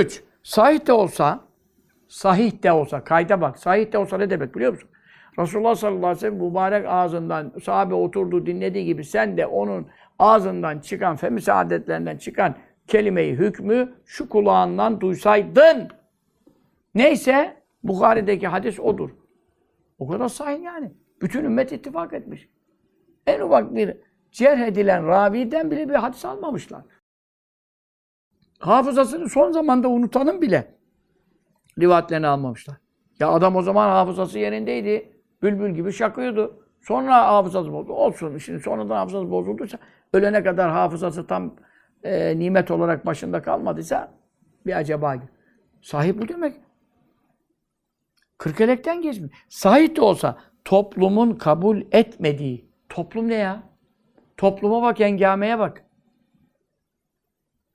Üç, sahih de olsa, sahih de olsa, kayda bak, sahih de olsa ne demek biliyor musun? Resulullah sallallahu aleyhi ve sellem mübarek ağzından sahabe oturdu dinlediği gibi sen de onun ağzından çıkan, femi saadetlerinden çıkan kelimeyi, hükmü şu kulağından duysaydın. Neyse Bukhari'deki hadis odur. O kadar sahih yani. Bütün ümmet ittifak etmiş. En ufak bir cerh edilen raviden bile bir hadis almamışlar. Hafızasını son zamanda unutanın bile rivayetlerini almamışlar. Ya adam o zaman hafızası yerindeydi. Bülbül gibi şakıyordu. Sonra hafızası bozuldu. Olsun. Şimdi sonradan hafızası bozulduysa ölene kadar hafızası tam e, nimet olarak başında kalmadıysa bir acaba. Sahip bu demek. Kırkelekten geçmiş. Sahip de olsa toplumun kabul etmediği. Toplum ne ya? Topluma bak, engameye bak.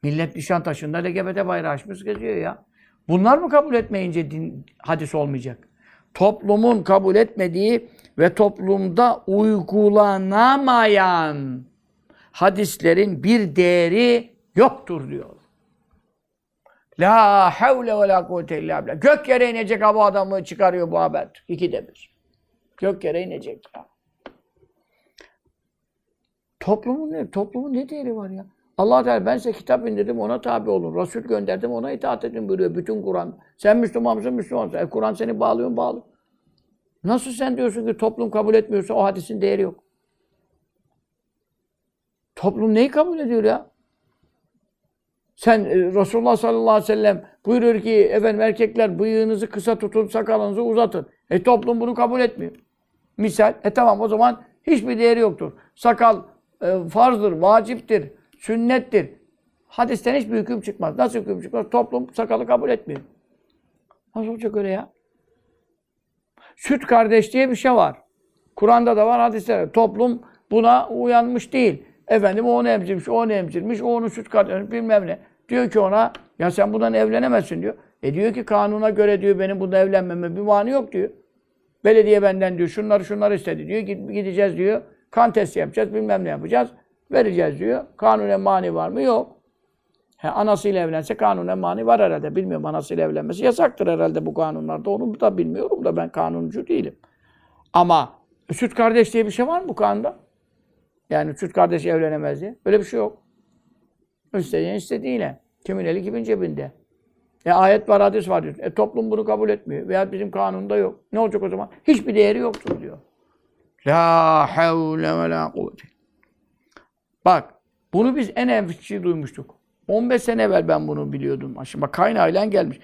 Millet Nişantaşı'nda LGBT bayrağı açmış geziyor ya. Bunlar mı kabul etmeyince din, hadis olmayacak? Toplumun kabul etmediği ve toplumda uygulanamayan hadislerin bir değeri yoktur diyor. La havle ve la kuvvete illa billah. Gök yere inecek bu adamı çıkarıyor bu haber. İkide bir. Gök yere inecek. Toplumun ne? Toplumun ne değeri var ya? Allah Teala ben size kitap indirdim ona tabi olun. Resul gönderdim ona itaat edin buyuruyor bütün Kur'an. Sen Müslüman mısın? Müslümansın. E, Kur'an seni bağlıyor bağlı. Nasıl sen diyorsun ki toplum kabul etmiyorsa o hadisin değeri yok? Toplum neyi kabul ediyor ya? Sen e, Resulullah sallallahu aleyhi ve sellem buyuruyor ki efendim erkekler bıyığınızı kısa tutun, sakalınızı uzatın. E toplum bunu kabul etmiyor. Misal, e tamam o zaman hiçbir değeri yoktur. Sakal e, farzdır, vaciptir, sünnettir. Hadisten hiçbir hüküm çıkmaz. Nasıl hüküm çıkmaz? Toplum sakalı kabul etmiyor. Nasıl olacak öyle ya? Süt kardeş diye bir şey var. Kur'an'da da var, hadiste. Toplum buna uyanmış değil. Efendim o onu emzirmiş, o onu emzirmiş, o onu süt kardeş bilmem ne. Diyor ki ona, ya sen bundan evlenemezsin diyor. E diyor ki kanuna göre diyor benim bunda evlenmeme bir mani yok diyor. Belediye benden diyor şunları şunları istedi diyor. Gideceğiz diyor. Kan testi yapacağız, bilmem ne yapacağız. Vereceğiz diyor. Kanunen mani var mı? Yok. He, anasıyla evlense kanunen mani var herhalde. Bilmiyorum anasıyla evlenmesi yasaktır herhalde bu kanunlarda. Onu da bilmiyorum da ben kanuncu değilim. Ama süt kardeş diye bir şey var mı bu kanunda? Yani süt kardeş evlenemez diye. Böyle bir şey yok. İsteyen istediğiyle. Kimin eli kimin cebinde. E ayet var, hadis var diyor. E toplum bunu kabul etmiyor. Veya bizim kanunda yok. Ne olacak o zaman? Hiçbir değeri yoktur diyor. La havle ve la kuvvete. Bak, bunu biz en evvelki duymuştuk. 15 sene evvel ben bunu biliyordum. Şimdi bak kaynağıyla gelmiş.